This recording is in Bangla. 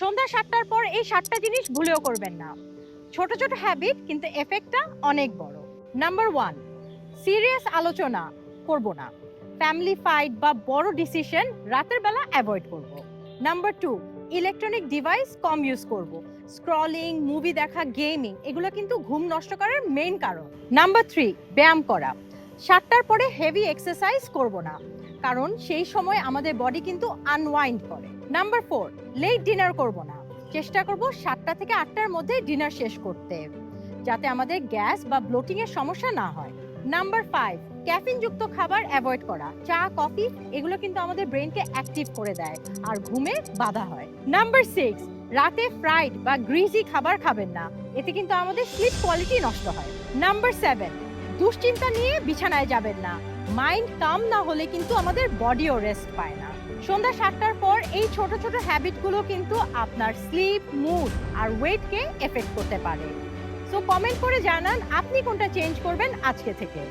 সন্ধ্যা সাতটার পর এই সাতটা জিনিস ভুলেও করবেন না। ছোট ছোট হ্যাবিট কিন্তু এফেক্টটা অনেক বড়। নাম্বার ওয়ান সিরিয়াস আলোচনা করব না। ফ্যামিলি ফাইট বা বড় ডিসিশন রাতের বেলা অ্যাভয়েড করব। নাম্বার টু ইলেকট্রনিক ডিভাইস কম ইউজ করব। স্ক্রলিং মুভি দেখা গেমিং এগুলো কিন্তু ঘুম নষ্ট করার মেইন কারণ। নাম্বার থ্রি ব্যায়াম করা। সাতটার পরে হেভি এক্সারসাইজ করব না, কারণ সেই সময় আমাদের বডি কিন্তু আনওয়াইন্ড করে। নাম্বার ফোর লেট ডিনার করব না। চেষ্টা করব সাতটা থেকে আটটার মধ্যে ডিনার শেষ করতে, যাতে আমাদের গ্যাস বা ব্লোটিং এর সমস্যা না হয়। নাম্বার ফাইভ ক্যাফিন যুক্ত খাবার অ্যাভয়েড করা। চা কফি এগুলো কিন্তু আমাদের ব্রেনকে অ্যাক্টিভ করে দেয়, আর ঘুমে বাধা হয়। নাম্বার সিক্স রাতে ফ্রাইড বা গ্রিজি খাবার খাবেন না। এতে কিন্তু আমাদের স্লিপ কোয়ালিটি নষ্ট হয়। নাম্বার সেভেন দুশ্চিন্তা নিয়ে বিছানায় যাবেন না। মাইন্ড কাম না হলে কিন্তু আমাদের বডিও রেস্ট পায় না। সন্ধ্যা সাতটার পর এই ছোট ছোট হ্যাবিটগুলো কিন্তু আপনার স্লিপ মুড আর ওয়েটকে এফেক্ট করতে পারে। সো কমেন্ট করে জানান, আপনি কোনটা চেঞ্জ করবেন আজকে থেকে।